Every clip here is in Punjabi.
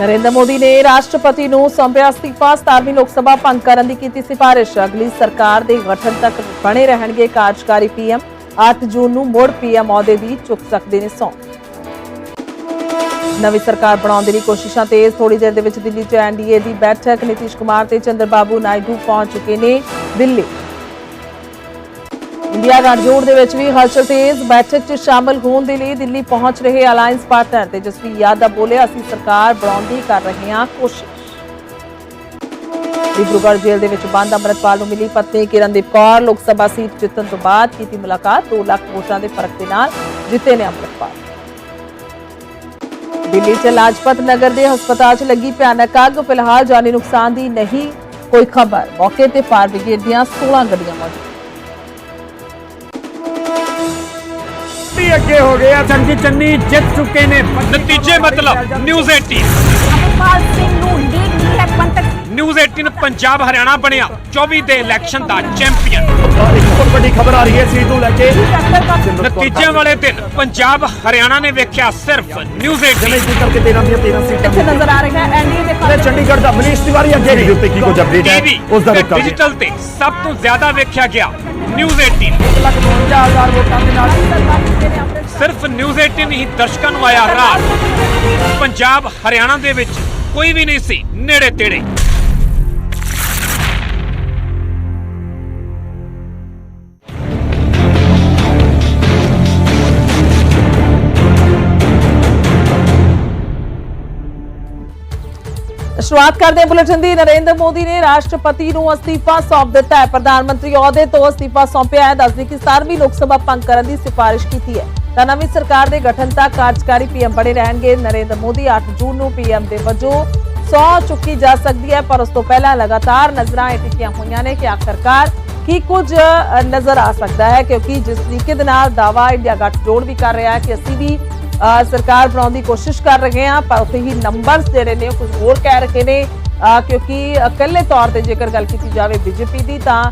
ਨਰਿੰਦਰ ਮੋਦੀ ਨੇ ਰਾਸ਼ਟਰਪਤੀ ਨੂੰ ਸੌਂਪਿਆ ਅਸਤੀਫਾ। 17ਵੀਂ ਲੋਕ ਸਭਾ ਭੰਗ ਕਰਨ ਦੀ ਕੀਤੀ ਸਿਫਾਰਿਸ਼। ਅਗਲੀ ਸਰਕਾਰ ਦੇ ਗਠਨ ਤੱਕ ਬਣੇ ਰਹਿਣਗੇ ਕਾਰਜਕਾਰੀ ਪੀਐਮ। 8 ਜੂਨ ਨੂੰ ਮੁੜ ਪੀਐਮ ਅਹੁਦੇ ਦੀ ਚੁੱਕ ਸਕਦੇ ਨੇ ਸੌਂ। ਨਵੀਂ ਸਰਕਾਰ ਬਣਾਉਣ ਦੇ ਲਈ ਕੋਸ਼ਿਸ਼ਾਂ ਤੇਜ਼। ਥੋੜੀ ਦੇਰ ਦੇ ਵਿੱਚ ਦਿੱਲੀ 'ਚ ਐਨਡੀਏ ਦੀ ਬੈਠਕ। ਨਿਤੀਸ਼ ਕੁਮਾਰ ਤੇ ਚੰਦਰਬਾਬੂ ਨਾਇਡੂ ਪਹੁੰਚ ਚੁੱਕੇ ਨੇ ਦਿੱਲੀ। ਇੰਡੀਆ ਗੱਠਜੋੜ ਦੇ ਵਿੱਚ ਵੀ ਹਰਸ਼ਲ ਤੇਜ਼ ਬੈਠਕ 'ਚ ਸ਼ਾਮਲ ਹੋਣ ਦੇ ਲਈ ਦਿੱਲੀ ਪਹੁੰਚ ਰਹੇ ਅਲਾਈਅੰਸ ਪਾਰਟਨਰ ਤੇ ਤੇਜਸਵੀ ਯਾਦਵ ਬੋਲੇ ਅਸੀਂ ਸਰਕਾਰ ਬਣਾਉਣ ਦੀ ਕਰ ਰਹੇ ਹਾਂ ਕੋਸ਼ਿਸ਼। ਡਿਬਰੂਗੜ੍ਹ ਜੇਲ੍ਹ ਦੇ ਵਿੱਚ ਬੰਦ ਅੰਮ੍ਰਿਤਪਾਲ ਨੂੰ ਮਿਲੀ ਪਤਨੀ ਕਿਰਨਦੀਪ ਕੌਰ। ਲੋਕ ਸਭਾ ਸੀਟ ਜਿੱਤਣ ਤੋਂ ਬਾਅਦ ਕੀਤੀ ਮੁਲਾਕਾਤ। 2 ਲੱਖ ਵੋਟਾਂ ਦੇ ਫ਼ਰਕ ਦੇ ਨਾਲ ਜਿੱਤੇ ਨੇ ਅੰਮ੍ਰਿਤਪਾਲ। ਦਿੱਲੀ 'ਚ ਲਾਜਪਤ ਨਗਰ ਦੇ ਹਸਪਤਾਲ 'ਚ ਲੱਗੀ ਭਿਆਨਕ ਅੱਗ। ਫਿਲਹਾਲ ਜਾਨੀ ਨੁਕਸਾਨ ਦੀ ਨਹੀਂ ਕੋਈ ਖਬਰ। ਮੌਕੇ ਤੇ ਫਾਇਰ ਬ੍ਰਿਗੇਡ ਦੀਆਂ 16 ਗੱਡੀਆਂ ਮੌਜੂਦ ਵੀ ਅੱਗੇ ਹੋ ਗਏ ਆ ਸੰਜੀ ਚੰਨੀ ਜਿੱਤ ਚੁੱਕੇ ਨੇ। ਨਤੀਜੇ ਮਤਲਬ ਨਿਊਜ਼ 18 ਅਮਰਪਾਲ ਸਿੰਘ ਨੂੰ ਲੀਗ ਨਹੀਂ ਹੈ ਪੰਤਕ ਨਿਊਜ਼ 18 ਪੰਜਾਬ ਹਰਿਆਣਾ ਬਣਿਆ 24 ਦੇ ਇਲੈਕਸ਼ਨ ਦਾ ਚੈਂਪੀਅਨ ਇੱਕ ਬਹੁਤ ਵੱਡੀ ਖਬਰ ਆ ਰਹੀ ਹੈ ਸੀਟ ਨੂੰ ਲੈ ਕੇ। ਨਤੀਜਿਆਂ ਵਾਲੇ ਦਿਨ ਪੰਜਾਬ ਹਰਿਆਣਾ ਨੇ ਵੇਖਿਆ ਸਿਰਫ ਨਿਊਜ਼ 18 ਜਨੇ ਕੀ ਕਰਕੇ 13 ਦੀਆਂ 13 ਸੀਟਾਂ। ਇੱਥੇ ਨਜ਼ਰ ਆ ਰਿਹਾ ਹੈ ਐਨਡੀਏ ਦੇ ਚੰਡੀਗੜ੍ਹ ਦਾ ਮਨੀਸ਼ ਤਿਵਾਰੀ ਅੱਗੇ ਨੇ ਉੱਤੇ ਕੀ ਕੁਝ ਅਪਡੇਟ ਹੈ ਉਸ ਦਾ ਡਿਜੀਟਲ ਤੇ ਸਭ ਤੋਂ ਜ਼ਿਆਦਾ ਵੇਖਿਆ ਗਿਆ। ਨਿਊਜ਼ 18 ਲੱਖ 52000 ਵੋਟਾਂ ਦੇ ਨਾਲ। ਸਿਰਫ ਨਿਊਜ਼ 18 ਹੀ ਦਰਸ਼ਕਾਂ ਨੂੰ ਆਇਆ ਰਾਜ ਪੰਜਾਬ ਹਰਿਆਣਾ ਦੇ ਵਿੱਚ ਕੋਈ ਵੀ ਨਹੀਂ ਸੀ ਨੇੜੇ ਤੇੜੇ ਸ਼ੁਰੂਆਤ ਕਰਦੇ ਹਾਂ ਬੁਲੇਟਿਨ ਦੀ। ਨਰਿੰਦਰ ਮੋਦੀ ਨੇ ਰਾਸ਼ਟਰਪਤੀ ਨੂੰ ਅਸਤੀਫਾ ਸੌਂਪ ਦਿੱਤਾ ਹੈ। ਪ੍ਰਧਾਨ ਮੰਤਰੀ ਅਹੁਦੇ ਤੋਂ ਅਸਤੀਫਾ ਸੌਂਪਿਆ ਹੈ। ਦੱਸਦੀ ਕਿ 17ਵੀਂ ਲੋਕ ਸਭਾ ਭੰਗ ਕਰਨ ਦੀ ਸਿਫਾਰਿਸ਼ ਕੀਤੀ ਹੈ। ਤਾਂ ਨਵੀਂ ਸਰਕਾਰ ਦੇ ਗਠਨ ਤੱਕ ਕਾਰਜਕਾਰੀ ਪੀਐਮ ਬਣੇ ਰਹਿਣਗੇ। ਨਰਿੰਦਰ ਮੋਦੀ 8 ਜੂਨ ਨੂੰ ਪੀਐਮ ਦੇ ਵਜੋਂ ਸੌ ਚੁੱਕੀ ਜਾ ਸਕਦੀ ਹੈ, ਪਰ ਉਸ ਤੋਂ ਪਹਿਲਾਂ ਲਗਾਤਾਰ ਨਜ਼ਰਾਂ ਇਹ ਟਿਕੀਆਂ ਹੋਈਆਂ ਨੇ ਕਿ ਆਖਰਕਾਰ ਕੀ ਕੁਝ ਨਜ਼ਰ ਆ ਸਕਦਾ ਹੈ। ਕਿਉਂਕਿ ਜਿਸ ਤਰੀਕੇ ਦੇ ਨਾਲ ਦਾਵਾ ਇੰਡੀਆ ਗੱਠਜੋੜ ਵੀ ਕਰ ਰਿਹਾ ਹੈ ਕਿ ਅਸੀਂ ਵੀ ਸਰਕਾਰ ਬਣਾਉਣ ਦੀ ਕੋਸ਼ਿਸ਼ ਕਰ ਰਹੇ ਹਾਂ ਪਰ ਉੱਥੇ ਹੀ ਨੰਬਰਸ ਜਿਹੜੇ ਨੇ ਉਹ ਕੁਝ ਹੋਰ ਕਹਿ ਰਹੇ ਨੇ ਕਿਉਂਕਿ ਇਕੱਲੇ ਤੌਰ ਤੇ ਜੇਕਰ ਗੱਲ ਕੀਤੀ ਜਾਵੇ ਬੀਜੇਪੀ ਦੀ ਤਾਂ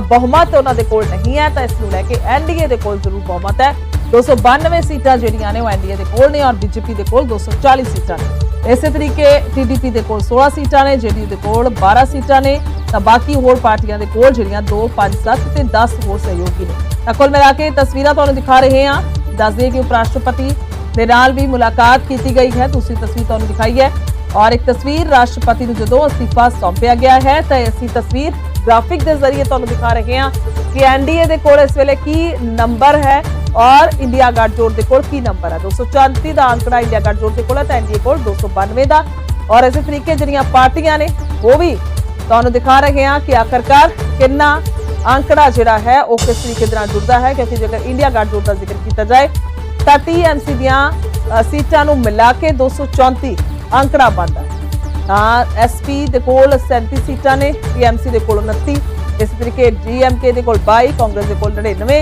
ਬਹੁਮਤ ਉਹਨਾਂ ਦੇ ਕੋਲ ਨਹੀਂ ਹੈ, ਤਾਂ ਇਸ ਨੂੰ ਲੈ ਕੇ ਐਨਡੀਏ ਦੇ ਕੋਲ ਜ਼ਰੂਰ ਬਹੁਮਤ ਹੈ। 292 ਸੀਟਾਂ ਜਿਹੜੀਆਂ ਨੇ ਉਹ ਐਨਡੀਏ ਦੇ ਕੋਲ ਨੇ ਔਰ ਬੀਜੇਪੀ ਦੇ ਕੋਲ 240 ਸੀਟਾਂ ਨੇ। ਇਸੇ ਤਰੀਕੇ ਟੀਡੀਪੀ ਦੇ ਕੋਲ 16 ਸੀਟਾਂ ਨੇ ਜੇਡੀ ਦੇ ਕੋਲ 12 ਸੀਟਾਂ ਨੇ, ਤਾਂ ਬਾਕੀ ਹੋਰ ਪਾਰਟੀਆਂ ਦੇ ਕੋਲ ਜਿਹੜੀਆਂ 2 5 7 ਤੇ 10 ਹੋਰ ਸਹਿਯੋਗੀ ਨੇ। ਤਾਂ ਕੁੱਲ ਮਿਲਾ ਕੇ ਤਸਵੀਰਾਂ ਤੁਹਾਨੂੰ ਦਿਖਾ ਰਹੇ ਹਾਂ। ਦੱਸ ਦਈਏ ਕਿ ਉਪ ਰਾਸ਼ਟਰਪਤੀ ਦੇ ਨਾਲ ਵੀ ਮੁਲਾਕਾਤ ਕੀਤੀ ਗਈ ਹੈ ਦੂਸਰੀ ਤਸਵੀਰ ਤੁਹਾਨੂੰ ਦਿਖਾਈ ਹੈ ਔਰ ਇੱਕ ਤਸਵੀਰ ਰਾਸ਼ਟਰਪਤੀ ਨੂੰ ਜਦੋਂ ਅਸਤੀਫਾ ਸੌਂਪਿਆ ਗਿਆ ਹੈ ਤਾਂ ਅਸੀਂ ਤਸਵੀਰ ਗ੍ਰਾਫਿਕ ਦੇ ਜ਼ਰੀਏ ਤੁਹਾਨੂੰ ਦਿਖਾ ਰਹੇ ਹਾਂ ਕਿ ਐਨਡੀਏ ਦੇ ਕੋਲ ਇਸ ਵੇਲੇ ਕੀ ਨੰਬਰ ਹੈ ਔਰ ਇੰਡੀਆ ਗੱਠਜੋੜ ਦੇ ਕੋਲ ਕੀ ਨੰਬਰ ਹੈ 234 ਦਾ ਅੰਕੜਾ ਇੰਡੀਆ ਗੱਠਜੋੜ ਦੇ ਕੋਲ ਹੈ ਤਾਂ ਐਨਡੀਏ ਕੋਲ 292 ਦਾ ਔਰ ਇਸੇ ਤਰੀਕੇ ਜਿਹੜੀਆਂ ਪਾਰਟੀਆਂ ਨੇ ਉਹ ਵੀ ਤੁਹਾਨੂੰ ਦਿਖਾ ਰਹੇ ਹਾਂ ਕਿ ਆਖਰਕਾਰ ਕਿੰਨਾ ਅੰਕੜਾ ਜਿਹੜਾ ਹੈ ਉਹ ਕਿਸ ਤਰੀਕੇ ਦੇ ਨਾਲ ਜੁੜਦਾ ਹੈ ਕਿਉਂਕਿ ਜੇਕਰ ਇੰਡੀਆ ਗੱਠਜੋੜ ਦਾ ਜ਼ਿਕਰ ਕੀਤਾ ਜਾਏ ਤਾਂ ਟੀਐਮਸੀ ਦੀਆਂ ਸੀਟਾਂ ਨੂੰ ਮਿਲਾ ਕੇ 234 ਅੰਕੜਾ ਬਣਦਾ। ਹੈ ਤਾਂ ਐਸਪੀ ਦੇ ਕੋਲ 37 ਸੀਟਾਂ ਨੇ ਟੀਐਮਸੀ ਦੇ ਕੋਲ 29 ਇਸ ਤਰੀਕੇ ਡੀਐਮਕੇ ਦੇ ਕੋਲ 22 ਕਾਂਗਰਸ ਦੇ ਕੋਲ 99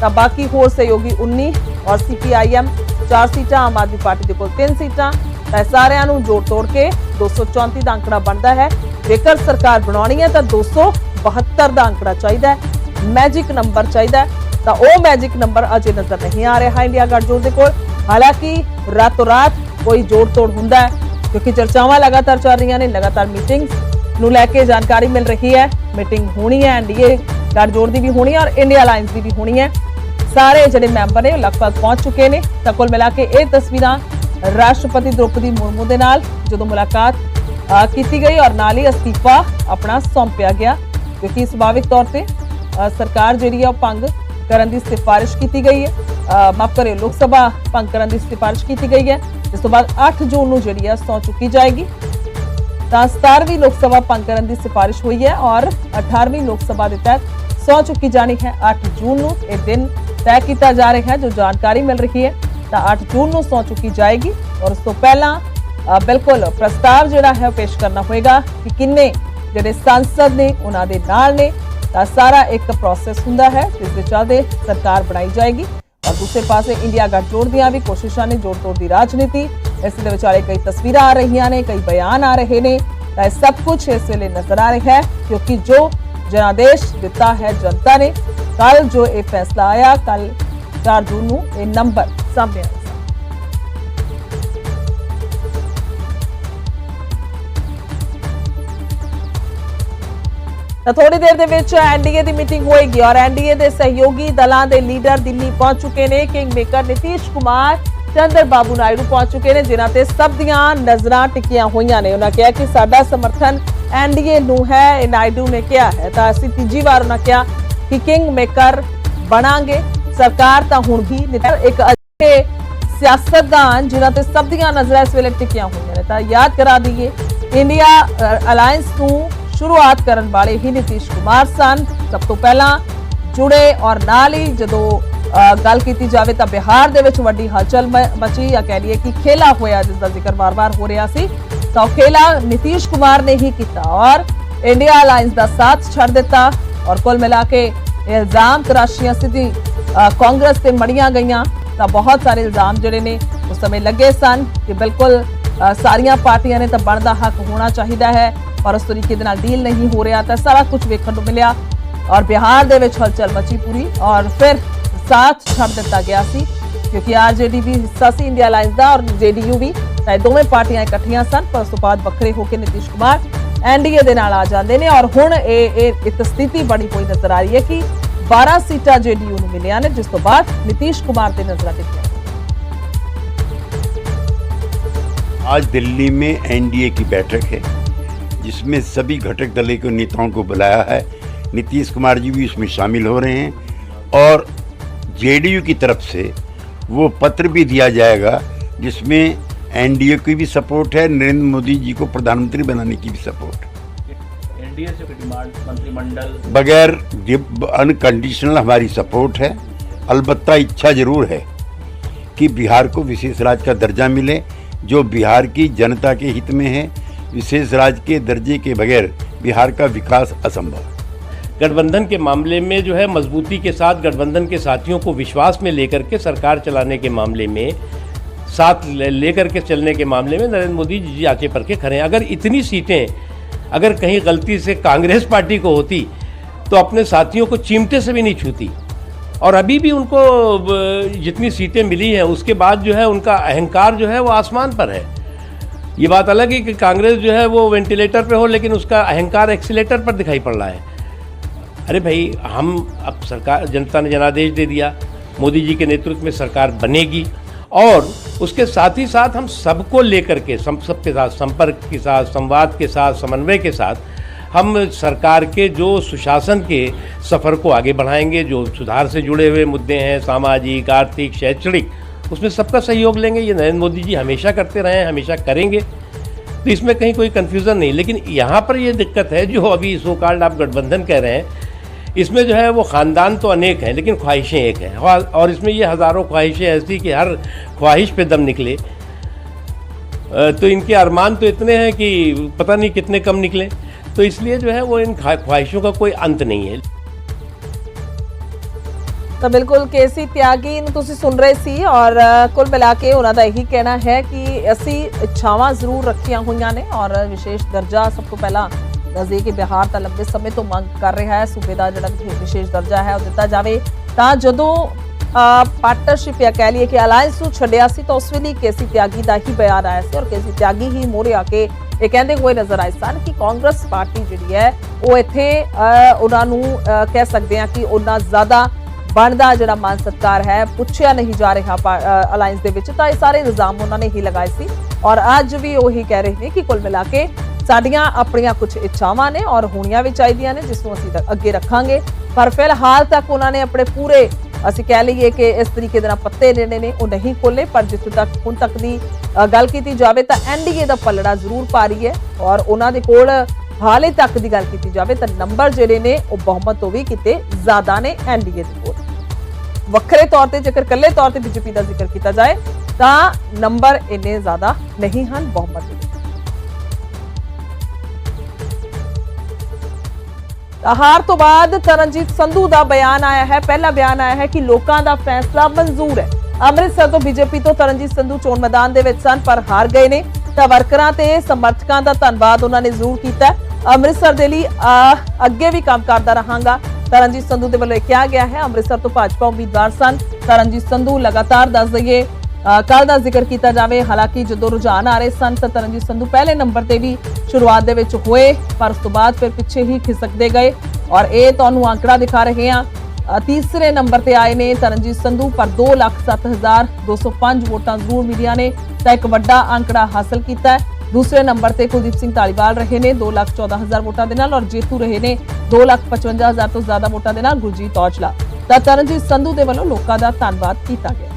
ਤਾਂ ਬਾਕੀ ਹੋਰ ਸਹਿਯੋਗੀ 19 ਔਰ ਸੀਪੀਆਈਐਮ 4 ਸੀਟਾਂ, ਆਮ ਆਦਮੀ ਪਾਰਟੀ ਦੇ ਕੋਲ 3 ਸੀਟਾਂ, ਤਾਂ ਇਹ ਸਾਰਿਆਂ ਨੂੰ ਜੋੜ ਤੋੜ ਕੇ 234 ਦਾ ਅੰਕੜਾ ਬਣਦਾ ਹੈ। ਜੇਕਰ ਸਰਕਾਰ ਬਣਾਉਣੀ ਹੈ ਤਾਂ 272 ਦਾ ਅੰਕੜਾ ਚਾਹੀਦਾ ਹੈ। ਮੈਜਿਕ ਨੰਬਰ ਚਾਹੀਦਾ ਹੈ। ਤਾਂ ਉਹ ਮੈਜਿਕ ਨੰਬਰ ਅਜੇ ਨਜ਼ਰ ਨਹੀਂ ਆ ਰਿਹਾ ਇੰਡੀਆ ਗੱਠਜੋੜ ਦੇ ਕੋਲ। ਹਾਲਾਂਕਿ ਰਾਤੋਂ ਰਾਤ ਕੋਈ ਜੋੜ ਤੋੜ ਹੁੰਦਾ ਹੈ ਕਿਉਂਕਿ ਚਰਚਾਵਾਂ ਲਗਾਤਾਰ ਚੱਲ ਰਹੀਆਂ ਨੇ ਲਗਾਤਾਰ ਮੀਟਿੰਗਸ ਨੂੰ ਲੈ ਕੇ ਜਾਣਕਾਰੀ ਮਿਲ ਰਹੀ ਹੈ। ਮੀਟਿੰਗ ਹੋਣੀ ਹੈ ਐਨਡੀਏ ਗੱਠਜੋੜ ਦੀ ਵੀ ਹੋਣੀ ਹੈ ਔਰ ਇੰਡੀਆ ਅਲਾਈਅੰਸ ਦੀ ਵੀ ਹੋਣੀ ਹੈ। ਸਾਰੇ ਜਿਹੜੇ ਮੈਂਬਰ ਨੇ ਉਹ ਲਗਭਗ ਪਹੁੰਚ ਚੁੱਕੇ ਨੇ। ਤਾਂ ਕੁੱਲ ਮਿਲਾ ਕੇ ਇਹ ਤਸਵੀਰਾਂ ਰਾਸ਼ਟਰਪਤੀ ਦ੍ਰੋਪਦੀ ਮੁਰਮੂ ਦੇ ਨਾਲ ਜਦੋਂ ਮੁਲਾਕਾਤ ਅ, ਕੀਤੀ ਗਈ ਔਰ ਨਾਲ ਹੀ ਅਸਤੀਫਾ ਆਪਣਾ ਸੌਂਪਿਆ ਗਿਆ ਕਿਉਂਕਿ ਸੁਭਾਵਿਕ ਤੌਰ ਤੇ ਅ, ਸਰਕਾਰ ਜਿਹੜੀ ਆ ਉਹ ਭੰਗ ਕਰਨ ਦੀ ਸਿਫਾਰਿਸ਼ ਕੀਤੀ ਗਈ ਹੈ ਅ, ਮਾਫ ਕਰਿਓ ਲੋਕ ਸਭਾ ਭੰਗ ਕਰਨ ਦੀ ਸਿਫਾਰਿਸ਼ ਕੀਤੀ ਗਈ ਹੈ ਇਸ ਤੋਂ ਬਾਅਦ 8 ਜੂਨ ਨੂੰ ਜਿਹੜੀ ਆ ਸੌ ਚੁੱਕੀ ਜਾਏਗੀ ਤਾਂ 17ਵੀਂ ਲੋਕ ਸਭਾ ਭੰਗ ਕਰਨ ਦੀ ਸਿਫਾਰਿਸ਼ ਹੋਈ ਹੈ ਔਰ 18ਵੀਂ ਲੋਕ ਸਭਾ ਦੇ ਤਹਿਤ ਸੌ ਚੁੱਕੀ ਜਾਣੀ ਹੈ 8 ਜੂਨ ਨੂੰ ਇਹ ਦਿਨ ਤੈਅ ਕੀਤਾ ਜਾ ਰਿਹਾ ਹੈ ਜੋ ਜਾਣਕਾਰੀ ਮਿਲ ਰਹੀ ਹੈ ਤਾਂ 8 ਜੂਨ ਨੂੰ ਸੌ ਚੁੱਕੀ ਜਾਏਗੀ ਔਰ ਉਸ ਤੋਂ ਪਹਿਲਾਂ ਅ, ਬਿਲਕੁਲ ਪ੍ਰਸਤਾਵ ਜਿਹੜਾ ਹੈ ਉਹ ਪੇਸ਼ ਕਰਨਾ ਹੋਏਗਾ ਕਿ ਕਿੰਨੇ ਜਿਹੜੇ ਸੰਸਦ ਨੇ ਉਹਨਾਂ ਦੇ ਨਾਲ ਨੇ ਤਾਂ ਸਾਰਾ ਇੱਕ ਪ੍ਰੋਸੈਸ ਹੁੰਦਾ ਹੈ, ਜਿਸ ਦੇ ਚੱਲਦੇ ਸਰਕਾਰ ਬਣਾਈ ਜਾਏਗੀ। ਔਰ ਦੂਸਰੇ ਪਾਸੇ ਇੰਡੀਆ ਗੱਠਜੋੜ ਦੀਆਂ ਵੀ ਕੋਸ਼ਿਸ਼ਾਂ ਨੇ ਜੋੜ ਤੋੜ ਦੀ ਰਾਜਨੀਤੀ। ਇਸ ਦੇ ਵਿਚਾਲੇ ਕਈ ਤਸਵੀਰਾਂ ਆ ਰਹੀਆਂ ਨੇ, ਕਈ ਬਿਆਨ ਆ ਰਹੇ ਨੇ। ਤਾਂ ਸਭ ਕੁਝ ਇਸ ਵੇਲੇ ਨਜ਼ਰ ਆ ਰਿਹਾ ਹੈ, ਕਿਉਂਕਿ ਜੋ ਜਨਾਦੇਸ਼ ਦਿੱਤਾ ਹੈ ਜਨਤਾ ਨੇ ਕੱਲ ਜੋ ਇਹ ਫੈਸਲਾ ਆਇਆ ਕੱਲ 4 ਜੂਨ ਨੂੰ ਇਹ ਨੰਬਰ ਸਾਹਮਣੇ ਤਾਂ ਥੋੜੀ ਦੇਰ ਦੇ ਵਿੱਚ ਐਨਡੀਏ ਦੀ ਮੀਟਿੰਗ ਹੋਏਗੀ ਔਰ ਐਨਡੀਏ ਦੇ ਸਹਿਯੋਗੀ ਦਲਾਂ ਦੇ ਲੀਡਰ ਦਿੱਲੀ ਪਹੁੰਚ ਚੁੱਕੇ ਨੇ। ਕਿੰਗ ਮੇਕਰ ਨਿਤੀਸ਼ ਕੁਮਾਰ, ਚੰਦਰ ਬਾਬੂ ਨਾਇਡੂ ਪਹੁੰਚ ਚੁੱਕੇ ਨੇ, ਜਿਨ੍ਹਾਂ ਤੇ ਸਭ ਦੀਆਂ ਨਜ਼ਰਾਂ ਟਿਕੀਆਂ ਹੋਈਆਂ ਨੇ। ਉਹਨਾਂ ਕਿਹਾ ਕਿ ਸਾਡਾ ਸਮਰਥਨ ਐਨਡੀਏ ਨੂੰ ਹੈ, ਇਹ ਨਾਇਡੂ ਨੇ ਕਿਹਾ ਹੈ। ਤਾਂ ਅਸੀਂ ਤੀਜੀ ਵਾਰ ਉਹਨਾਂ ਕਿਹਾ ਕਿ ਕਿੰਗ ਮੇਕਰ ਬਣਾਂਗੇ। ਸਰਕਾਰ ਤਾਂ ਹੁਣ ਵੀ ਇੱਕ ਅਜਿਹੇ ਸਿਆਸਤਦਾਨ ਜਿਨ੍ਹਾਂ ਤੇ ਸਭ ਦੀਆਂ ਨਜ਼ਰਾਂ ਇਸ ਵੇਲੇ ਟਿਕੀਆਂ ਹੋਈਆਂ ਨੇ। ਤਾਂ ਯਾਦ ਕਰਾ ਦਈਏ, ਇੰਡੀਆ ਅਲਾਈਅੰਸ ਨੂੰ ਸ਼ੁਰੂਆਤ ਕਰਨ ਵਾਲੇ ਹੀ ਨਿਤੀਸ਼ ਕੁਮਾਰ ਸਨ। ਸਭ ਤੋਂ ਪਹਿਲਾਂ ਜੁੜੇ ਔਰ ਨਾਲ ਹੀ ਜਦੋਂ ਗੱਲ ਕੀਤੀ ਜਾਵੇ ਤਾਂ ਬਿਹਾਰ ਦੇ ਵਿੱਚ ਵੱਡੀ ਹਲਚਲ ਮ- ਮਚੀ ਜਾਂ ਕਹਿ ਲਈਏ ਕਿ ਖੇਲਾ ਹੋਇਆ ਜਿਸ ਦਾ ਜ਼ਿਕਰ ਵਾਰ-ਵਾਰ ਹੋ ਰਿਹਾ ਸੀ। ਤਾਂ ਉਹ ਖੇਲਾ ਨਿਤੀਸ਼ ਕੁਮਾਰ ਨੇ ਹੀ ਕੀਤਾ ਔਰ ਇੰਡੀਆ ਅਲਾਈਅੰਸ ਦਾ ਸਾਥ ਛੱਡ ਦਿੱਤਾ ਔਰ ਕੁੱਲ ਮਿਲਾ ਕੇ ਇਹ ਇਲਜ਼ਾਮ ਤਰਾਸ਼ੀਆਂ ਸਿੱਧੀ ਕਾਂਗਰਸ ਤੇ ਮੜੀਆਂ ਗਈਆਂ। ਤਾਂ ਬਹੁਤ ਸਾਰੇ ਇਲਜ਼ਾਮ ਜਿਹੜੇ ਨੇ, ਉਸ ਸਮੇਂ ਲੱਗੇ ਸਨ ਕਿ ਬਿਲਕੁਲ ਸਾਰੀਆਂ ਪਾਰਟੀਆਂ ਨੇ ਤਾਂ ਬਣਦਾ ਹੱਕ ਹੋਣਾ ਚਾਹੀਦਾ ਹੈ। ਪਰ ਉਸ ਤਰੀਕੇ ਦੇ ਨਾਲ ਡੀਲ ਨਹੀਂ ਹੋ ਰਿਹਾ ਤਾਂ ਸਾਰਾ ਕੁਝ ਵੇਖਣ ਨੂੰ ਮਿਲਿਆ ਔਰ ਬਿਹਾਰ ਦੇ ਵਿੱਚ ਹਲਚਲ ਮਚੀ ਪੂਰੀ ਔਰ ਫਿਰ ਸਾਥ ਛੱਡ ਦਿੱਤਾ ਗਿਆ ਸੀ ਕਿਉਂਕਿ ਆਰਜੇਡੀ ਵੀ ਹਿੱਸਾ ਸੀ ਇੰਡੀਆ ਅਲਾਈਅੰਸ ਦਾ ਔਰ ਜੇਡੀਯੂ ਵੀ ਤਾਂ ਇਹ ਦੋਵੇਂ ਪਾਰਟੀਆਂ ਇਕੱਠੀਆਂ ਸਨ ਪਰ ਉਸ ਤੋਂ ਬਾਅਦ ਵੱਖਰੇ ਹੋ ਕੇ ਨਿਤੀਸ਼ ਕੁਮਾਰ ਐਨਡੀਏ ਦੇ ਨਾਲ ਆ ਜਾਂਦੇ ਨੇ ਔਰ ਹੁਣ ਇਹ ਇਹ ਇੱਕ ਸਥਿਤੀ ਬਣੀ ਹੋਈ ਨਜ਼ਰ ਆ ਰਹੀ ਹੈ ਕਿ 12 ਸੀਟਾਂ ਜੇਡੀਯੂ ਨੂੰ ਮਿਲੀਆਂ ਨੇ ਜਿਸ ਤੋਂ ਬਾਅਦ ਨਿਤੀਸ਼ ਕੁਮਾਰ ਤੇ ਨਜ਼ਰਾਂ ਟਿਕੀਆਂ आज दिल्ली में एनडीए की बैठक है जिसमें सभी घटक दलों के नेताओं को बुलाया है। नीतीश कुमार जी भी उसमें शामिल हो रहे हैं। और जेडीयू की तरफ़ से वो पत्र भी दिया जाएगा जिसमें एनडीए की भी सपोर्ट है नरेंद्र मोदी जी को प्रधानमंत्री बनाने की भी सपोर्ट। एनडीए से डिमांड मंत्रिमंडल। बगैर अनकंडीशनल हमारी सपोर्ट है। अलबत्ता इच्छा ज़रूर है कि बिहार को विशेष राज्य का दर्जा मिले जो बिहार की जनता के हित में है। विशेष राज्य के दर्जे के बगैर बिहार का विकास असंभव। गठबंधन के मामले में जो है मजबूती के साथ गठबंधन के साथियों को विश्वास में लेकर के सरकार चलाने के मामले में, साथ लेकर के चलने के मामले में नरेंद्र मोदी जी आके पर के खड़े हैं। अगर इतनी सीटें, अगर कहीं गलती से कांग्रेस पार्टी को होती तो अपने साथियों को चिमटे से भी नहीं छूती। और अभी भी उनको जितनी सीटें मिली हैं, उसके बाद जो है उनका अहंकार जो है वो आसमान पर है। ये बात अलग है कि कांग्रेस जो है वो वेंटिलेटर पे हो, लेकिन उसका अहंकार एक्सीटर पर दिखाई पड़ रहा है। अरे भाई, हम अब सरकार, जनता ने जनादेश दे दिया, मोदी जी के नेतृत्व में सरकार बनेगी, और उसके साथ ही साथ हम सबको लेकर के, सम, सबके साथ, संपर्क के साथ, संवाद के साथ, समन्वय के साथ, हम सरकार के जो सुशासन के सफ़र को आगे बढ़ाएँगे, जो सुधार से जुड़े हुए मुद्दे हैं, सामाजिक, आर्थिक, शैक्षणिक उसमें सबका सहयोग लेंगे, ये नरेंद्र मोदी जी हमेशा करते रहे हैं, हमेशा करेंगे। तो इसमें कहीं कोई कन्फ्यूज़न नहीं, लेकिन यहाँ पर ये दिक्कत है, जो अभी सो कार्ड आप गठबंधन कह रहे हैं, इसमें जो है वो ख़ानदान तो अनेक हैं, लेकिन ख्वाहिशें एक हैं। और- इसमें ये हज़ारों ख्वाहिशें ऐसी कि हर ख्वाहिश पे दम निकले। तो इनके अरमान तो इतने हैं कि पता नहीं कितने कम निकले। तो इसलिए जो है वो इन ख्वाहिशों का कोई अंत नहीं है। ਤਾਂ ਬਿਲਕੁਲ ਕੇਸੀ ਤਿਆਗੀ ਨੂੰ ਤੁਸੀਂ ਸੁਣ ਰਹੇ ਸੀ ਔਰ ਕੁੱਲ ਮਿਲਾ ਕੇ ਉਹਨਾਂ ਦਾ ਇਹੀ ਕਹਿਣਾ ਹੈ ਕਿ ਅਸੀਂ ਇੱਛਾਵਾਂ ਜ਼ਰੂਰ ਰੱਖੀਆਂ ਹੋਈਆਂ ਨੇ ਔਰ ਵਿਸ਼ੇਸ਼ ਦਰਜਾ ਸਭ ਤੋਂ ਪਹਿਲਾਂ ਦੱਸਦੇ ਕਿ ਬਿਹਾਰ ਤਾਂ ਲੰਬੇ ਸਮੇਂ ਤੋਂ ਮੰਗ ਕਰ ਰਿਹਾ ਹੈ, ਸੂਬੇ ਦਾ ਜਿਹੜਾ ਵਿਸ਼ੇਸ਼ ਦਰਜਾ ਹੈ ਉਹ ਦਿੱਤਾ ਜਾਵੇ। ਤਾਂ ਜਦੋਂ ਪਾਰਟਨਰਸ਼ਿਪ ਜਾਂ ਕਹਿ ਲਈਏ ਕਿ ਅਲਾਈਅੰਸ ਨੂੰ ਛੱਡਿਆ ਸੀ ਤਾਂ ਉਸ ਵੇਲੇ ਕੇਸੀ ਤਿਆਗੀ ਦਾ ਹੀ ਬਿਆਨ ਆਇਆ ਸੀ ਔਰ ਕੇਸੀ ਤਿਆਗੀ ਹੀ ਮੋਰੇ ਆ ਕੇ ਇਹ ਕਹਿੰਦੇ ਹੋਏ ਨਜ਼ਰ ਆਏ ਸਨ ਕਿ ਕਾਂਗਰਸ ਪਾਰਟੀ ਜਿਹੜੀ ਹੈ ਉਹ ਇੱਥੇ ਉਹਨਾਂ ਨੂੰ ਕਹਿ ਸਕਦੇ ਹਾਂ ਕਿ ਉਹਨਾਂ ਜ਼ਿਆਦਾ ਬਣਦਾ ਜਿਹੜਾ ਮਾਨ ਸਤਕਾਰ ਹੈ, ਪੁੱਛਿਆ ਨਹੀਂ ਜਾ ਰਿਹਾ ਅਲਾਈਅੰਸ ਦੇ ਵਿੱਚ, ਤਾਂ ਇਹ ਸਾਰੇ ਇਲਜ਼ਾਮ ਉਹਨਾਂ ਨੇ ਹੀ ਲਗਾਏ ਸੀ। ਔਰ ਅੱਜ ਵੀ ਉਹੀ ਕਹਿ ਰਹੇ ਨੇ ਕਿ ਕੁੱਲ ਮਿਲਾ ਕੇ ਸਾਡੀਆਂ ਆਪਣੀਆਂ ਕੁਝ ਇੱਛਾਵਾਂ ਨੇ ਔਰ ਹੋਣੀਆਂ ਵੀ ਚਾਹੀਦੀਆਂ ਨੇ, ਜਿਸ ਨੂੰ ਅਸੀਂ ਅੱਗੇ ਰੱਖਾਂਗੇ। ਪਰ ਫਿਲਹਾਲ ਤੱਕ ਉਹਨਾਂ ਨੇ ਆਪਣੇ ਪੂਰੇ, ਅਸੀਂ ਕਹਿ ਲਈਏ ਕਿ ਇਸ ਤਰੀਕੇ ਦੇ ਨਾਲ ਪੱਤੇ ਜਿਹੜੇ ਨੇ, ਉਹ ਨਹੀਂ ਖੋਲੇ ਪਰ ਜਿੱਥੇ ਤੱਕ ਹੁਣ ਤੱਕ ਦੀ ਗੱਲ ਕੀਤੀ ਜਾਵੇ ਤਾਂ ਐਨਡੀਏ ਦਾ ਪਲੜਾ ਜ਼ਰੂਰ ਪਾ ਰਹੀ ਹੈ। ਔਰ ਉਹਨਾਂ ਦੇ ਕੋਲ ਹਾਲੇ ਤੱਕ ਦੀ ਗੱਲ ਕੀਤੀ ਜਾਵੇ ਤਾਂ ਨੰਬਰ ਜਿਹੜੇ ਨੇ ਉਹ ਬਹੁਮਤ ਤੋਂ ਵੀ ਕਿਤੇ ਜ਼ਿਆਦਾ ਨੇ ਐਨਡੀਏ ਦੇ ਕੋਲ ਵੱਖਰੇ ਤੌਰ ਤੇ ਜੇਕਰ ਇਕੱਲੇ ਤੌਰ ਤੇ ਬੀਜੇਪੀ ਦਾ ਜ਼ਿਕਰ ਕੀਤਾ ਜਾਏ, ਤਾਂ ਨੰਬਰ ਇੰਨੇ ਜ਼ਿਆਦਾ ਨਹੀਂ ਹਨ ਬਹੁਮਤ ਦੇ ਹਾਰ ਤੋਂ ਬਾਅਦ ਤਰਨਜੀਤ ਸੰਧੂ ਦਾ ਬਿਆਨ ਆਇਆ ਹੈ। ਪਹਿਲਾ ਬਿਆਨ ਆਇਆ ਹੈ ਕਿ ਲੋਕਾਂ ਦਾ ਫੈਸਲਾ ਮਨਜ਼ੂਰ ਹੈ। ਅੰਮ੍ਰਿਤਸਰ ਤੋਂ ਬੀਜੇਪੀ ਤੋਂ ਤਰਨਜੀਤ ਸੰਧੂ ਚੋਣ ਮੈਦਾਨ ਦੇ ਵਿੱਚ ਸਨ, ਪਰ ਹਾਰ ਗਏ ਨੇ। ਤਾਂ ਵਰਕਰਾਂ ਤੇ ਸਮਰਥਕਾਂ ਦਾ ਧੰਨਵਾਦ ਉਹਨਾਂ ਨੇ ਜ਼ਰੂਰ ਕੀਤਾ। ਅੰਮ੍ਰਿਤਸਰ ਦੇ ਲਈ ਅੱਗੇ ਵੀ ਕੰਮ ਕਰਦਾ ਰਹਾਂਗਾ। ਤਰਨਜੀਤ ਸੰਧੂ ਦੇ ਵੱਲੋਂ ਇਹ ਕਿਹਾ ਗਿਆ ਹੈ, ਅੰਮ੍ਰਿਤਸਰ ਤੋਂ ਭਾਜਪਾ ਉਮੀਦਵਾਰ ਸਨ। ਤਰਨਜੀਤ ਸੰਧੂ ਲਗਾਤਾਰ ਦੱਸ ਦਈਏ ਕੱਲ ਦਾ ਜ਼ਿਕਰ ਕੀਤਾ ਜਾਵੇ। ਹਾਲਾਂਕਿ ਜਦੋਂ ਰੁਝਾਨ ਆ ਰਹੇ ਸਨ, ਤਾਂ ਤਰਨਜੀਤ ਸੰਧੂ ਪਹਿਲੇ ਨੰਬਰ ਤੇ ਵੀ ਸ਼ੁਰੂਆਤ ਦੇ ਵਿੱਚ ਹੋਏ, ਪਰ ਉਸ ਤੋਂ ਬਾਅਦ ਫਿਰ ਪਿੱਛੇ ਹੀ ਖਿਸਕਦੇ ਗਏ। ਔਰ ਇਹ ਤੁਹਾਨੂੰ ਅੰਕੜਾ ਦਿਖਾ ਰਹੇ ਹਾਂ। ਤੀਸਰੇ ਨੰਬਰ ਤੇ ਆਏ ਨੇ ਤਰਨਜੀਤ ਸੰਧੂ, ਪਰ 207205 ਵੋਟਾਂ ਜ਼ਰੂਰ ਮਿਲੀਆਂ ਨੇ। ਤਾਂ ਇੱਕ ਵੱਡਾ ਅੰਕੜਾ ਹਾਸਲ ਕੀਤਾ ਹੈ। ਦੂਸਰੇ ਨੰਬਰ ਤੇ ਕੁਲਦੀਪ ਸਿੰਘ ਧਾਲੀਵਾਲ ਰਹੇ ਨੇ 214000 ਵੋਟਾਂ ਦੇ ਨਾਲ, ਔਰ ਜੇਤੂ ਰਹੇ ਨੇ 255000 ਤੋਂ ਜ਼ਿਆਦਾ ਵੋਟਾਂ ਦੇ ਨਾਲ ਗੁਰਜੀਤ ਔਜਲਾ। ਤਾਂ ਤਰਨਜੀਤ ਸੰਧੂ ਦੇ ਵੱਲੋਂ ਲੋਕਾਂ ਦਾ ਧੰਨਵਾਦ ਕੀਤਾ ਗਿਆ।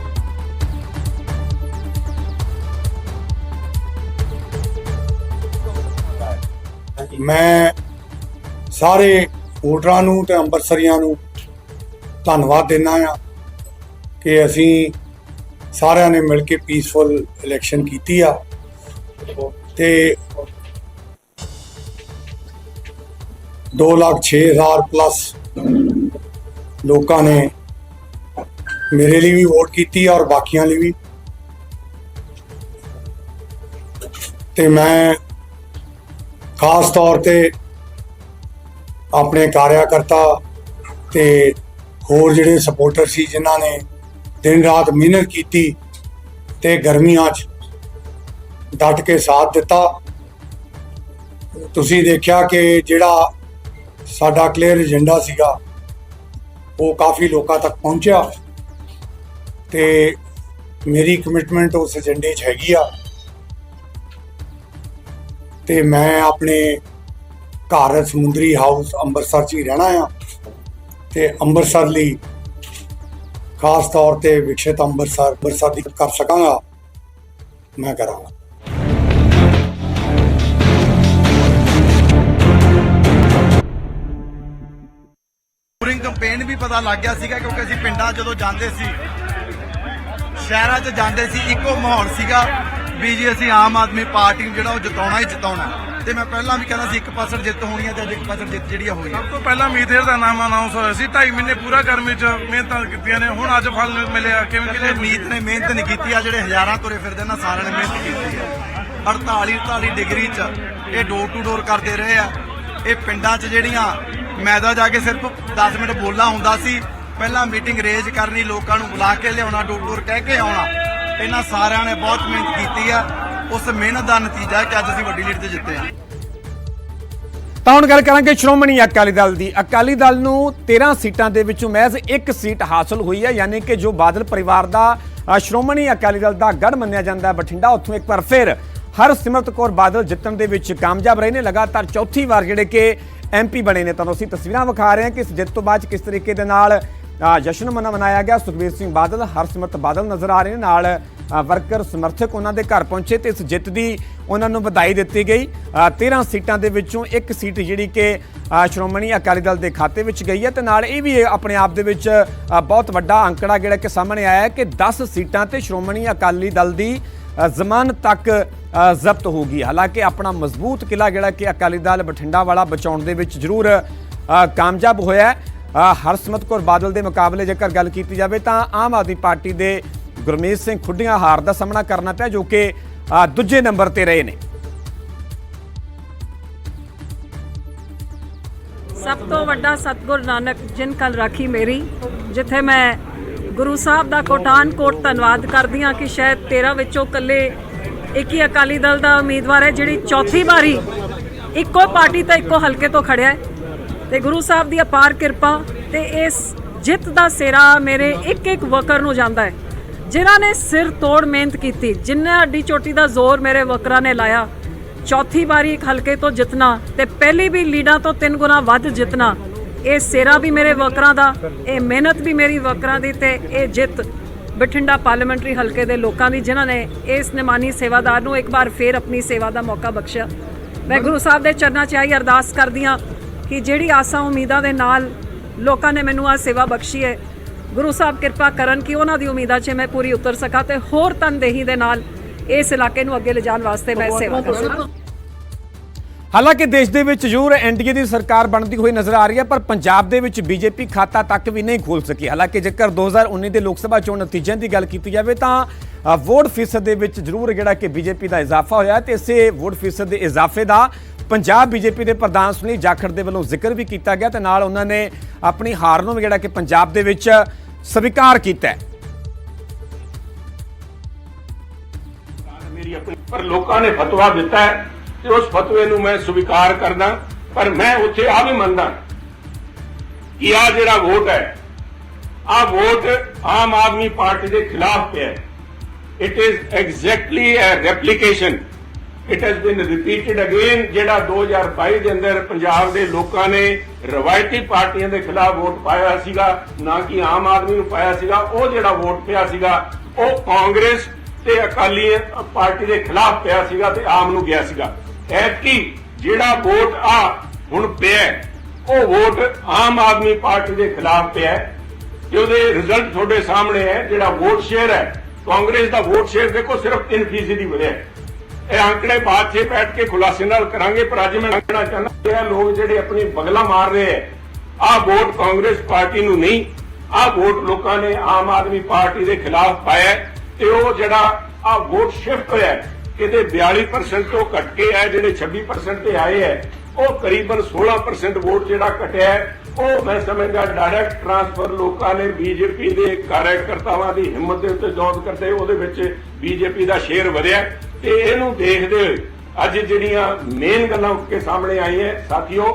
ਮੈਂ ਸਾਰੇ ਵੋਟਰਾਂ ਨੂੰ ਤੇ ਅੰਮ੍ਰਿਤਸਰੀਆਂ ਨੂੰ ਧੰਨਵਾਦ ਦਿੰਦਾ ਆ ਕਿ ਅਸੀਂ ਸਾਰਿਆਂ ਨੇ ਮਿਲ ਕੇ ਪੀਸਫੁਲ ਇਲੈਕਸ਼ਨ ਕੀਤੀ ਆ। ਤੇ 2 ਲੱਖ 6000 ਪਲੱਸ ਲੋਕਾਂ ਨੇ ਮੇਰੇ ਲਈ ਵੀ ਵੋਟ ਕੀਤੀ ਆ ਔਰ ਬਾਕੀਆਂ ਲਈ ਵੀ। ਤੇ ਮੈਂ ਖਾਸ ਤੌਰ ਤੇ ਆਪਣੇ ਕਾਰਿਆਕਰਤਾ ਤੇ ਹੋਰ ਜਿਹੜੇ ਸਪੋਰਟਰ ਸੀ, ਜਿਨ੍ਹਾਂ ਨੇ ਦਿਨ ਰਾਤ ਮਿਹਨਤ ਕੀਤੀ ਤੇ ਗਰਮੀਆਂ 'ਚ ਡਟ ਕੇ ਸਾਥ ਦਿੱਤਾ। ਤੁਸੀਂ ਦੇਖਿਆ ਕਿ ਜਿਹੜਾ ਸਾਡਾ ਕਲੀਅਰ ਏਜੰਡਾ ਸੀਗਾ, ਉਹ ਕਾਫੀ ਲੋਕਾਂ ਤੱਕ ਪਹੁੰਚਿਆ ਤੇ ਮੇਰੀ ਕਮਿਟਮੈਂਟ ਉਸ ਏਜੰਡੇ 'ਚ ਹੈਗੀ ਆ। ਤੇ ਮੈਂ ਆਪਣੇ ਘਰ ਸਮੁੰਦਰੀ ਹਾਊਸ ਅੰਮ੍ਰਿਤਸਰ 'ਚ ਹੀ ਰਹਿਣਾ ਆ। ਤੇ ਅੰਮ੍ਰਿਤਸਰ ਲਈ ਖਾਸ ਤੌਰ ਤੇ ਵਿਕਸਿਤ ਅੰਮ੍ਰਿਤਸਰ ਅੰਮ੍ਰਿਤਸਰ ਦੀ ਕਰ ਸਕਾਂਗਾ। ਮੈਂ ਕਰਾਂਗਾ ਪੂਰਿੰਗ ਕੰਪੇਨ ਵੀ ਪਤਾ ਲੱਗ ਗਿਆ ਸੀਗਾ ਕਿਉਂਕਿ ਅਸੀਂ ਪਿੰਡਾਂ ਜਦੋਂ ਜਾਂਦੇ ਸੀ, ਸ਼ਹਿਰਾਂ 'ਚ ਜਾਂਦੇ ਸੀ, ਇੱਕੋ ਮਾਹੌਲ ਸੀਗਾ ਵੀ ਜੀ ਅਸੀਂ ਆਮ ਆਦਮੀ ਪਾਰਟੀ ਨੂੰ ਜਿਹੜਾ ਉਹ ਜਿਤਾਉਣਾ ਹੀ ਜਿਤਾਉਣਾ। ਤੇ ਮੈਂ ਪਹਿਲਾਂ ਵੀ ਕਹਿੰਦਾ ਸੀ 1% ਜਿੱਤ ਹੋਣੀ ਹੈ ਤੇ ਅੱਜ 1% ਜਿੱਤ ਜਿਹੜੀ ਆ ਹੋਈ ਹੈ ਸਭ ਤੋਂ ਪਹਿਲਾਂ ਮੀਥੇਰ ਦਾ ਨਾਮ ਅਨਾਉਂਸ ਹੋਇਆ ਸੀ। 2.5 ਮਹੀਨੇ ਪੂਰਾ ਗਰਮੀ ਚ ਮਿਹਨਤਾਂ ਕੀਤੀਆਂ ਨੇ। ਹੁਣ ਅੱਜ ਫਲ ਮਿਲਿਆ। ਕਿਵੇਂ ਕਿਵੇਂ ਮੀਤ ਨੇ ਮਿਹਨਤ ਨਹੀਂ ਕੀਤੀ ਆ ਜਿਹੜੇ ਹਜ਼ਾਰਾਂ ਤੁਰੇ ਫਿਰਦੇ ਨਾ ਸਾਰਿਆਂ ਨੇ ਮਿਹਨਤ ਕੀਤੀ ਹੈ 48 48 ਡਿਗਰੀ 'ਚ ਇਹ ਡੋਰ ਟੂ ਡੋਰ ਕਰਦੇ ਰਹੇ ਆ। ਇਹ ਪਿੰਡਾਂ 'ਚ ਜਿਹੜੀਆਂ ਮੈਦਾ ਜਾ ਕੇ ਸਿਰਫ 10 ਮਿੰਟ ਬੋਲਣਾ ਹੁੰਦਾ ਸੀ। ਪਹਿਲਾਂ ਮੀਟਿੰਗ ਰੇਜ ਕਰਨੀ ਲੋਕਾਂ ਨੂੰ ਬੁਲਾ ਕੇ ਲਿਆਉਣਾ ਡੋਰ ਟੂ ਡੋਰ ਕਹਿ ਕੇ ਆਉਣਾ। ਇਹਨਾਂ ਸਾਰਿਆਂ ਨੇ ਬਹੁਤ ਮਿਹਨਤ ਕੀਤੀ ਆ। ਉਸ ਮਿਹਨਤ ਦਾ ਨਤੀਜਾ ਹੈ ਕਿ ਅੱਜ ਅਸੀਂ ਵੱਡੀ ਲੀਡ ਤੇ ਜਿੱਤੇ ਆ ਤਾਂ ਹੁਣ ਗੱਲ ਕਰਾਂਗੇ ਸ਼੍ਰੋਮਣੀ ਅਕਾਲੀ ਦਲ ਦੀ। ਅਕਾਲੀ ਦਲ ਨੂੰ 13 ਸੀਟਾਂ ਦੇ ਵਿੱਚੋਂ ਮਹਿਜ਼ ਇੱਕ ਸੀਟ ਹਾਸਲ ਹੋਈ ਹੈ ਯਾਨੀ ਕਿ ਜੋ ਬਾਦਲ ਪਰਿਵਾਰ ਦਾ ਅ, ਸ਼੍ਰੋਮਣੀ ਅਕਾਲੀ ਦਲ ਦਾ ਗੜ ਮੰਨਿਆ ਜਾਂਦਾ ਹੈ ਬਠਿੰਡਾ। ਉੱਥੋਂ ਇੱਕ ਵਾਰ ਫਿਰ ਹਰਸਿਮਰਤ ਕੌਰ ਬਾਦਲ ਜਿੱਤਣ ਦੇ ਵਿੱਚ ਕਾਮਯਾਬ ਰਹੇ ਨੇ। ਲਗਾਤਾਰ ਚੌਥੀ ਵਾਰ ਜਿਹੜੇ ਕਿ ਐਮਪੀ ਬਣੇ ਨੇ। ਤੁਹਾਨੂੰ ਅਸੀਂ ਤਸਵੀਰਾਂ ਵਿਖਾ ਰਹੇ ਹਾਂ ਕਿ ਇਸ ਜਿੱਤ ਤੋਂ ਬਾਅਦ ਕਿਸ ਤਰੀਕੇ ਦੇ ਨਾਲ ਅ, ਜਸ਼ਨ ਮਨਾ ਮਨਾਇਆ ਗਿਆ। ਸੁਖਬੀਰ ਸਿੰਘ ਬਾਦਲ ਹਰਸਿਮਰਤ ਬਾਦਲ ਨਜ਼ਰ ਆ ਰਹੇ ਨੇ। ਨਾਲ ਵਰਕਰ ਸਮਰਥਕ ਉਹਨਾਂ ਦੇ ਘਰ ਪਹੁੰਚੇ ਤੇ ਇਸ ਜਿੱਤ ਦੀ ਉਹਨਾਂ ਨੂੰ ਵਧਾਈ ਦਿੱਤੀ ਗਈ। ਅ, 13 ਸੀਟਾਂ ਦੇ ਵਿੱਚੋਂ ਇੱਕ ਸੀਟ ਜਿਹੜੀ ਕਿ ਸ਼੍ਰੋਮਣੀ ਅਕਾਲੀ ਦਲ ਦੇ ਖਾਤੇ ਵਿੱਚ ਗਈ ਹੈ ਤੇ ਨਾਲ ਇਹ ਵੀ ਆਪਣੇ ਆਪ ਦੇ ਵਿੱਚ ਬਹੁਤ ਵੱਡਾ ਅੰਕੜਾ ਜਿਹੜਾ ਕਿ ਸਾਹਮਣੇ ਆਇਆ ਹੈ ਕਿ 10 ਸੀਟਾਂ ਤੇ ਸ਼੍ਰੋਮਣੀ ਅਕਾਲੀ ਦਲ ਦੀ ਅ, ਜ਼ਮਾਨਤ ਤੱਕ ਅ, ਜ਼ਬਤ ਹੋਗੀ ਹਾਲਾਂਕਿ ਆਪਣਾ ਮਜ਼ਬੂਤ ਕਿਲਾ ਜਿਹੜਾ ਕਿ ਅਕਾਲੀ ਦਲ ਬਠਿੰਡਾ ਵਾਲਾ ਬਚਾਉਣ ਦੇ ਵਿੱਚ ਜ਼ਰੂਰ ਕਾਮਯਾਬ ਹੋਇਆ ਹੈ। ਹਰਸਿਮਰਤ ਕੌਰ ਬਾਦਲ ਦੇ ਮੁਕਾਬਲੇ ਜੇਕਰ ਗੱਲ ਕੀਤੀ ਜਾਵੇ ਤਾਂ ਆਮ ਆਦਮੀ ਪਾਰਟੀ ਦੇ ਗੁਰਮੀਤ ਸਿੰਘ ਖੁੱਡੀਆਂ ਹਾਰ ਦਾ ਸਾਹਮਣਾ ਕਰਨਾ ਪਿਆ ਜੋ ਕਿ ਦੂਜੇ ਨੰਬਰ ਤੇ ਰਹੇ ਨੇ। ਸਭ ਤੋਂ ਵੱਡਾ ਸਤਗੁਰ ਨਾਨਕ ਜਿਨ ਕਲ ਰਾਖੀ ਮੇਰੀ, ਜਿੱਥੇ ਮੈਂ ਗੁਰੂ ਸਾਹਿਬ ਦਾ ਕੋਟਾਨ ਕੋਟ ਧੰਨਵਾਦ ਕਰਦੀ ਹਾਂ ਕਿ ਸ਼ਾਇਦ 13 ਵਿੱਚੋਂ ਕੱਲੇ ਇੱਕ ਹੀ ਅਕਾਲੀ ਦਲ ਦਾ ਉਮੀਦਵਾਰ ਹੈ, ਜਿਹੜੀ ਚੌਥੀ ਵਾਰੀ ਇੱਕੋ ਪਾਰਟੀ ਤੇ ਇੱਕੋ ਹਲਕੇ ਤੋਂ ਖੜਿਆ ਹੈ। ਤੇ ਗੁਰੂ ਸਾਹਿਬ ਦੀ ਅਪਾਰ ਕਿਰਪਾ ਤੇ ਇਸ ਜਿੱਤ ਦਾ ਸਿਰਾ ਮੇਰੇ ਇੱਕ ਇੱਕ ਵਰਕਰ ਨੂੰ ਜਾਂਦਾ ਹੈ। ਜਿਨ੍ਹਾਂ ਨੇ ਸਿਰ ਤੋੜ ਮਿਹਨਤ ਕੀਤੀ ਜਿੰਨਾ ਅੱਡੀ ਚੋਟੀ ਦਾ ਜ਼ੋਰ ਮੇਰੇ ਵਰਕਰਾਂ ਨੇ ਲਾਇਆ, ਚੌਥੀ ਵਾਰੀ ਇੱਕ ਹਲਕੇ ਤੋਂ ਜਿੱਤਣਾ ਤੇ ਪਹਿਲੀ ਵੀ ਲੀਡਾਂ ਤੋਂ ਤਿੰਨ ਗੁਣਾ ਵੱਧ ਜਿੱਤਣਾ, ਇਹ ਸੇਰਾ ਵੀ ਮੇਰੇ ਵਰਕਰਾਂ ਦਾ, ਇਹ ਮਿਹਨਤ ਵੀ ਮੇਰੀ ਵਰਕਰਾਂ ਦੀ ਤੇ ਇਹ ਜਿੱਤ ਬਠਿੰਡਾ ਪਾਰਲੀਮੈਂਟਰੀ ਹਲਕੇ ਦੇ ਲੋਕਾਂ ਦੀ, ਜਿਨ੍ਹਾਂ ਨੇ ਇਸ ਨਿਮਾਨੀ ਸੇਵਾਦਾਰ ਨੂੰ ਇੱਕ ਵਾਰ ਫੇਰ ਆਪਣੀ ਸੇਵਾ ਦਾ ਮੌਕਾ ਬਖਸ਼ਿਆ। ਮੈਂ ਗੁਰੂ ਸਾਹਿਬ ਦੇ ਚਰਨਾਂ 'ਚ ਆਈ ਅਰਦਾਸ ਕਰਦੀ ਹਾਂ ਕਿ ਜਿਹੜੀ ਆਸਾਂ ਉਮੀਦਾਂ ਦੇ ਨਾਲ ਲੋਕਾਂ ਨੇ ਮੈਨੂੰ ਆ ਸੇਵਾ ਬਖਸ਼ੀ ਹੈ ਗੁਰੂ ਸਾਹਿਬ ਕਿਰਪਾ ਕਰਨ ਕਿ ਉਹਨਾਂ ਦੀ ਉਮੀਦਾਂ 'ਚ ਮੈਂ ਪੂਰੀ ਉਤਰ ਸਕਾਂ ਤੇ ਹੋਰ ਤਨਦੇਹੀ ਦੇ ਨਾਲ ਇਸ ਇਲਾਕੇ ਨੂੰ ਅੱਗੇ ਲਿਜਾਣ ਵਾਸਤੇ ਮੈਂ ਸੇਵਾ ਕਰ ਸਕਾਂ ਹਾਲਾਂਕਿ ਦੇਸ਼ ਦੇ ਵਿੱਚ ਜ਼ਰੂਰ ਐਨਡੀਏ ਦੀ ਸਰਕਾਰ ਬਣਦੀ ਹੋਈ ਨਜ਼ਰ ਆ ਰਹੀ ਹੈ ਪਰ ਪੰਜਾਬ ਦੇ ਵਿੱਚ ਬੀਜੇਪੀ ਖਾਤਾ ਤੱਕ ਵੀ ਨਹੀਂ ਖੋਲ ਸਕੀ। ਹਾਲਾਂਕਿ ਜੇਕਰ 2019 ਦੇ ਲੋਕ ਸਭਾ ਚੋਣ ਨਤੀਜਿਆਂ ਦੀ ਗੱਲ ਕੀਤੀ ਜਾਵੇ ਤਾਂ ਵੋਟ ਫੀਸਦ ਦੇ ਵਿੱਚ ਜ਼ਰੂਰ ਜਿਹੜਾ ਕਿ ਬੀਜੇਪੀ ਦਾ ਇਜ਼ਾਫਾ ਹੋਇਆ ਤੇ ਇਸੇ ਵੋਟ ਫੀਸਦ ਦੇ ਇਜ਼ਾਫੇ ਦਾ ਪੰਜਾਬ ਬੀਜੇਪੀ ਦੇ ਪ੍ਰਧਾਨ ਸੁਨੀਲ ਜਾਖੜ ਦੇ ਵੱਲੋਂ ਜ਼ਿਕਰ ਵੀ ਕੀਤਾ ਗਿਆ ਤੇ ਨਾਲ ਉਹਨਾਂ ਨੇ ਆਪਣੀ ਹਾਰ ਨੂੰ ਵੀ ਜਿਹੜਾ ਕਿ ਪੰਜਾਬ ਦੇ ਵਿੱਚ ਸਵੀਕਾਰ ਕੀਤਾ ਹੈ। ਆਪਣੀ ਪਰ ਲੋਕਾਂ ਨੇ ਫਤਵਾ ਦਿੱਤਾ ਹੈ ਤੇ ਉਸ ਫਤਵੇ ਨੂੰ ਮੈਂ ਸਵੀਕਾਰ ਕਰਦਾ, ਪਰ ਮੈਂ ਉੱਥੇ ਆ ਵੀ ਮੰਨਦਾ ਕਿ ਆ ਜਿਹੜਾ ਵੋਟ ਹੈ ਆ ਵੋਟ ਆਮ ਆਦਮੀ ਪਾਰਟੀ ਦੇ ਖਿਲਾਫ ਪਿਆ ਹੈ। It is exactly a replication it has been repeated again ਜਿਹੜਾ 2022 ਦੇ ਅੰਦਰ ਪੰਜਾਬ ਦੇ ਲੋਕਾਂ ਨੇ ਰਵਾਇਤੀ ਪਾਰਟੀਆਂ ਦੇ ਖਿਲਾਫ ਵੋਟ ਪਾਇਆ ਸੀਗਾ, ਨਾ ਕਿ ਆਮ ਆਦਮੀ ਨੂੰ ਪਾਇਆ ਸੀਗਾ, ਉਹ ਜਿਹੜਾ ਵੋਟ ਪਿਆ ਸੀਗਾ, ਉਹ ਕਾਂਗਰਸ ਤੇ ਅਕਾਲੀ ਪਾਰਟੀ ਦੇ ਖਿਲਾਫ ਪਿਆ ਸੀਗਾ ਤੇ ਆਮ ਨੂੰ ਗਿਆ ਸੀਗਾ। ਐਤਕੀ ਜਿਹੜਾ ਵੋਟ ਆ ਹੁਣ ਪਿਆ ਉਹ ਵੋਟ ਆਮ ਆਦਮੀ ਪਾਰਟੀ ਦੇ ਖਿਲਾਫ ਪਿਆ ਤੇ ਉਹਦੇ ਰਿਜ਼ਲਟ ਤੁਹਾਡੇ ਸਾਹਮਣੇ ਹੈ, ਜਿਹੜਾ ਵੋਟ ਸ਼ੇਅਰ ਹੈ, ਕਾਂਗਰਸ ਦਾ ਵੋਟ ਸ਼ੇਅਰ ਦੇਖੋ ਸਿਰਫ 3% ਹੀ ਵਧਿਆ ਹੈ। ਇਹ ਅੰਕੜੇ ਬਾਅਦ 'ਚ ਬੈਠ ਕੇ ਖੁਲਾਸੇ ਨਾਲ ਕਰਾਂਗੇ, ਪਰ ਅੱਜ ਮੈਂ ਕਹਿਣਾ ਚਾਹੁੰਦਾ ਇਹ ਲੋਕ ਜਿਹੜੇ ਆਪਣੀ ਬਗਲਾ ਮਾਰ ਰਹੇ ਹੈ, ਆਹ ਵੋਟ ਕਾਂਗਰਸ ਪਾਰਟੀ ਨੂੰ ਨਹੀਂ, ਆਹ ਵੋਟ ਲੋਕਾਂ ਨੇ ਆਮ ਆਦਮੀ ਪਾਰਟੀ ਦੇ ਖਿਲਾਫ ਪਾਇਆ ਤੇ ਉਹ ਜਿਹੜਾ ਆਹ ਵੋਟ ਸ਼ਿਫਟ ਹੋਇਆ ਕਿਤੇ 42% ਤੋਂ ਘਟ ਕੇ ਹੈ, ਜਿਹੜੇ 26% ਤੇ ਆਏ ਹੈ, ਉਹ ਕਰੀਬਨ 16% ਵੋਟ ਜਿਹੜਾ ਘਟਿਆ ਉਹ ਮੈਂ ਸਮਝਦਾ ਡਾਇਰੈਕਟ ਟ੍ਰਾਂਸਫਰ ਲੋਕਾਂ ਨੇ ਬੀਜੇਪੀ ਦੇ ਕਾਰਜਕਰਤਾਵਾਂ ਦੀ ਹਿੰਮਤ ਦੇ ਉੱਤੇ ਦੌੜ ਕਰਦੇ ਉਹਦੇ ਵਿੱਚ ਬੀਜੇਪੀ ਦਾ ਸ਼ੇਅਰ ਵਧਿਆ ਤੇ ਇਹਨੂੰ ਦੇਖਦੇ ਹੋਏ ਅੱਜ ਜਿਹੜੀਆਂ ਮੇਨ ਗੱਲਾਂ ਉੱਠ ਕੇ ਸਾਹਮਣੇ ਆਈਆਂ, ਸਾਥੀਓ,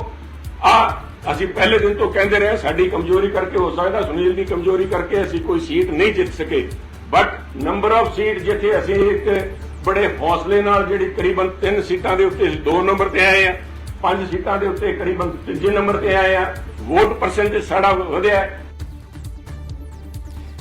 ਆ ਅਸੀਂ ਪਹਿਲੇ ਦਿਨ ਤੋਂ ਕਹਿੰਦੇ ਰਹੇ ਸਾਡੀ ਕਮਜ਼ੋਰੀ ਕਰਕੇ ਹੋ ਸਕਦਾ ਸੁਨੀਲ ਦੀ ਕਮਜ਼ੋਰੀ ਕਰਕੇ ਅਸੀਂ ਕੋਈ ਸੀਟ ਨਹੀਂ ਜਿੱਤ ਸਕੇ। ਬਟ ਨੰਬਰ ਆਫ ਸੀਟ ਜਿੱਥੇ ਅਸੀਂ ਇੱਕ ਬੜੇ ਹੌਸਲੇ ਨਾਲ ਜਿਹੜੀ ਕਰੀਬਨ 3 ਸੀਟਾਂ ਦੇ ਉੱਤੇ 2 ਨੰਬਰ ਤੇ ਆਏ ਆ 5 ਸੀਟਾਂ ਦੇ ਉੱਤੇ ਕਰੀਬਨ ਤੀਜੇ ਨੰਬਰ ਤੇ ਆਏ ਆ ਵੋਟ ਪਰਸੈਂਟੇਜ ਸਾਡਾ ਵਧਿਆ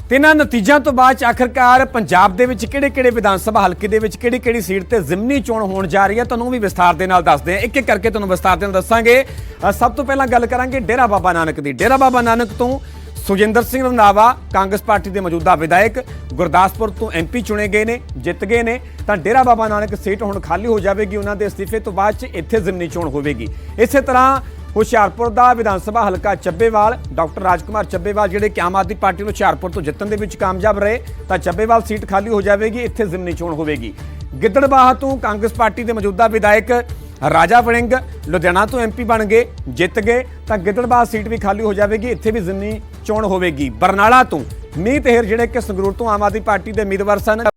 ਤੇ ਇਹਨਾਂ ਨਤੀਜਿਆਂ ਤੋਂ ਬਾਅਦ ਚ ਆਖਰਕਾਰ ਪੰਜਾਬ ਦੇ ਵਿੱਚ ਕਿਹੜੇ-ਕਿਹੜੇ ਵਿਧਾਨ ਸਭਾ ਹਲਕੇ ਦੇ ਵਿੱਚ ਕਿਹੜੀ-ਕਿਹੜੀ ਸੀਟ ਤੇ ਜ਼ਿਮਨੀ ਚੋਣ ਹੋਣ ਜਾ ਰਹੀ ਹੈ, ਤੁਹਾਨੂੰ ਵੀ ਵਿਸਥਾਰ ਦੇ ਨਾਲ ਦੱਸਦੇ ਹਾਂ। ਇੱਕ ਇੱਕ ਕਰਕੇ ਤੁਹਾਨੂੰ ਵਿਸਥਾਰ ਦੇ ਨਾਲ ਦੱਸਾਂਗੇ। ਸਭ ਤੋਂ ਪਹਿਲਾਂ ਗੱਲ ਕਰਾਂਗੇ ਡੇਰਾ ਬਾਬਾ ਨਾਨਕ ਦੀ। ਡੇਰਾ ਬਾਬਾ ਨਾਨਕ ਤੋਂ ਸੁਜਿੰਦਰ ਸਿੰਘ ਰੰਧਾਵਾ, ਕਾਂਗਰਸ ਪਾਰਟੀ ਦੇ ਮੌਜੂਦਾ ਵਿਧਾਇਕ, ਗੁਰਦਾਸਪੁਰ ਤੋਂ ਐਮਪੀ ਚੁਣੇ ਗਏ ਨੇ, ਜਿੱਤ ਗਏ ਨੇ। ਤਾਂ ਡੇਰਾ ਬਾਬਾ ਨਾਨਕ ਸੀਟ ਹੁਣ ਖਾਲੀ ਹੋ ਜਾਵੇਗੀ, ਉਹਨਾਂ ਦੇ ਅਸਤੀਫੇ ਤੋਂ ਬਾਅਦ ਚ ਇੱਥੇ ਜ਼ਿਮਨੀ ਚੋਣ ਹੋਵੇਗੀ। ਇਸੇ ਤਰ੍ਹਾਂ ਹੁਸ਼ਿਆਰਪੁਰ ਦਾ ਵਿਧਾਨ ਸਭਾ ਹਲਕਾ ਚੱਬੇਵਾਲ, ਡਾਕਟਰ ਰਾਜਕੁਮਾਰ ਚੱਬੇਵਾਲ ਜਿਹੜੇ ਕਿ ਆਮ ਆਦਮੀ ਪਾਰਟੀ ਨੂੰ ਹੁਸ਼ਿਆਰਪੁਰ ਤੋਂ ਜਿੱਤਣ ਦੇ ਵਿੱਚ ਕਾਮਯਾਬ ਰਹੇ, ਤਾਂ ਚੱਬੇਵਾਲ ਸੀਟ ਖਾਲੀ ਹੋ ਜਾਵੇਗੀ, ਇੱਥੇ ਜ਼ਿਮਨੀ ਚੋਣ ਹੋਵੇਗੀ। ਗਿੱਦੜਬਾਹਾ ਤੋਂ ਕਾਂਗਰਸ ਪਾਰਟੀ ਦੇ ਮੌਜੂਦਾ ਵਿਧਾਇਕ ਰਾਜਾ ਵੜਿੰਗ ਲੁਧਿਆਣਾ ਤੋਂ ਐਮਪੀ ਬਣ ਗਏ, ਜਿੱਤ ਗਏ, ਤਾਂ ਗਿੱਦੜਬਾਹਾ ਸੀਟ ਵੀ ਖਾਲੀ ਹੋ ਜਾਵੇਗੀ, ਇੱਥੇ ਵੀ ਜ਼ਿਮਨੀ ਚੋਣ ਹੋਵੇਗੀ। ਬਰਨਾਲਾ ਤੋਂ ਮੀਤ ਹੇਰ ਜਿਹੜੇ ਕਿ ਸੰਗਰੂਰ ਤੋਂ ਆਮ ਆਦਮੀ ਪਾਰਟੀ ਦੇ ਉਮੀਦਵਾਰ ਸਨ।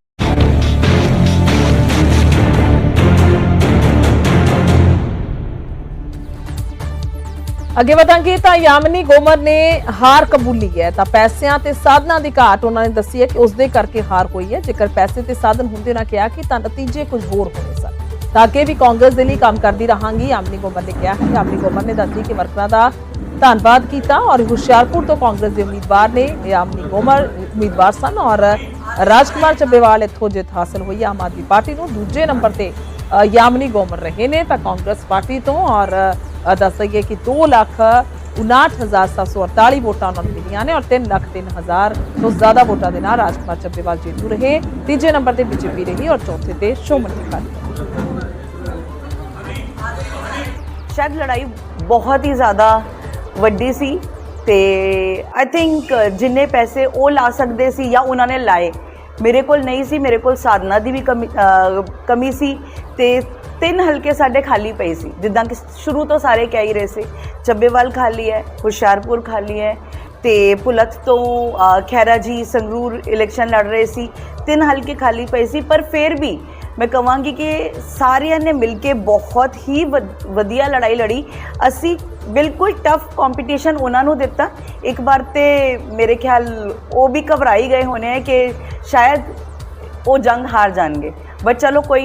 ਅੱਗੇ ਵਧਾਂਗੇ ਤਾਂ ਯਾਮਨੀ ਗੋਮਰ ਨੇ ਹਾਰ ਕਬੂਲੀ ਹੈ ਤਾਂ ਪੈਸਿਆਂ ਤੇ ਸਾਧਨਾਂ ਦੀ ਘਾਟ ਉਹਨਾਂ ਨੇ ਦੱਸੀ ਹੈ ਕਿ ਉਸ ਦੇ ਕਰਕੇ ਹਾਰ ਹੋਈ ਹੈ। ਜੇਕਰ ਪੈਸੇ ਤੇ ਸਾਧਨ ਹੁੰਦੇ ਨਾ ਕਿਹਾ ਕਿ ਤਾਂ ਨਤੀਜੇ ਕੁਝ ਹੋਰ ਹੋਣੇ ਸਨ। ਤਾਂ ਅੱਗੇ ਵੀ ਕਾਂਗਰਸ ਦੇ ਲਈ ਕੰਮ ਕਰਦੀ ਰਹਾਂਗੀ। ਯਾਮਨੀ ਗੋਮਰ ਨੇ ਕਿਹਾ ਕਿ ਯਾਮਨੀ ਗੋਮਰ ਨੇ ਦੱਸੀ ਕਿ ਵਰਕਰਾਂ ਦਾ ਧੰਨਵਾਦ ਕੀਤਾ ਔਰ ਹੁਸ਼ਿਆਰਪੁਰ ਤੋਂ ਕਾਂਗਰਸ ਦੇ ਉਮੀਦਵਾਰ ਨੇ ਯਾਮਨੀ ਗੋਮਰ ਉਮੀਦਵਾਰ ਸਨ ਔਰ ਰਾਜਕੁਮਾਰ ਚੱਬੇਵਾਲ ਇੱਥੋਂ ਜਿੱਤ ਹਾਸਲ ਹੋਈ। ਆਮ ਆਦਮੀ ਪਾਰਟੀ ਨੂੰ ਦੂਜੇ ਨੰਬਰ ਤੇ ਅ, ਯਾਮਨੀ ਗੋਮਰ ਰਹੇ ਨੇ ਤਾਂ ਕਾਂਗਰਸ ਪਾਰਟੀ ਤੋਂ ਔਰ ਦੱਸ ਦਈਏ ਕਿ 2 ਲੱਖ 59748 ਵੋਟਾਂ ਉਹਨਾਂ ਨੂੰ ਮਿਲੀਆਂ ਨੇ ਔਰ 3 ਲੱਖ 3000 ਤੋਂ ਜ਼ਿਆਦਾ ਵੋਟਾਂ ਦੇ ਨਾਲ ਰਾਜਕੁਮਾਰ ਚੱਬੇਵਾਲ ਜੇਤੂ ਰਹੇ। ਤੀਜੇ ਨੰਬਰ ਤੇ ਬੀਜੇਪੀ ਰਹੀ ਔਰ ਚੌਥੇ ਤੇ ਸ਼ੋਮਨ ਅਕਾਲੀ ਸ਼ਾਇਦ ਲੜਾਈ ਬਹੁਤ ਹੀ ਜ਼ਿਆਦਾ ਵੱਡੀ ਸੀ ਤੇ ਆਈ ਥਿੰਕ ਜਿੰਨੇ ਪੈਸੇ ਉਹ ਲਾ ਸਕਦੇ ਸੀ ਜਾਂ ਉਹਨਾਂ ਨੇ ਲਾਏ, ਮੇਰੇ ਕੋਲ ਨਹੀਂ ਸੀ, ਮੇਰੇ ਕੋਲ ਸਾਧਨਾ ਦੀ ਵੀ ਕਮੀ ਕਮੀ ਸੀ ਤੇ ਤਿੰਨ ਹਲਕੇ ਸਾਡੇ ਖਾਲੀ ਪਏ ਸੀ। ਜਿੱਦਾਂ ਕਿ ਸ਼ੁਰੂ ਤੋਂ ਸਾਰੇ ਕਹਿ ਹੀ ਰਹੇ ਸੀ ਚੱਬੇਵਾਲ ਖਾਲੀ ਹੈ ਹੁਸ਼ਿਆਰਪੁਰ ਖਾਲੀ ਹੈ ਤੇ ਪੁਲਤ ਤੋਂ ਅਹ, ਖੈਰਾ ਜੀ ਸੰਗਰੂਰ ਇਲੈਕਸ਼ਨ ਲੜ ਰਹੇ ਸੀ। ਤਿੰਨ ਹਲਕੇ ਖਾਲੀ ਪਏ ਸੀ ਪਰ ਫਿਰ ਵੀ ਮੈਂ ਕਹਾਂਗੀ ਕਿ ਸਾਰਿਆਂ ਨੇ ਮਿਲ ਕੇ ਬਹੁਤ ਹੀ ਵਧ- ਵਧੀਆ ਲੜਾਈ ਲੜੀ। ਅਸੀਂ ਬਿਲਕੁਲ ਟਫ ਕੰਪੀਟੀਸ਼ਨ ਉਹਨਾਂ ਨੂੰ ਦਿੱਤਾ। ਇੱਕ ਵਾਰ ਤੇ ਮੇਰੇ ਖਿਆਲ ਉਹ ਵੀ ਘਬਰਾਈ ਗਏ ਹੋਣੇ ਹੈ ਕਿ ਸ਼ਾਇਦ ਉਹ ਜੰਗ ਹਾਰ ਜਾਣਗੇ। ਬਟ ਚਲੋ ਕੋਈ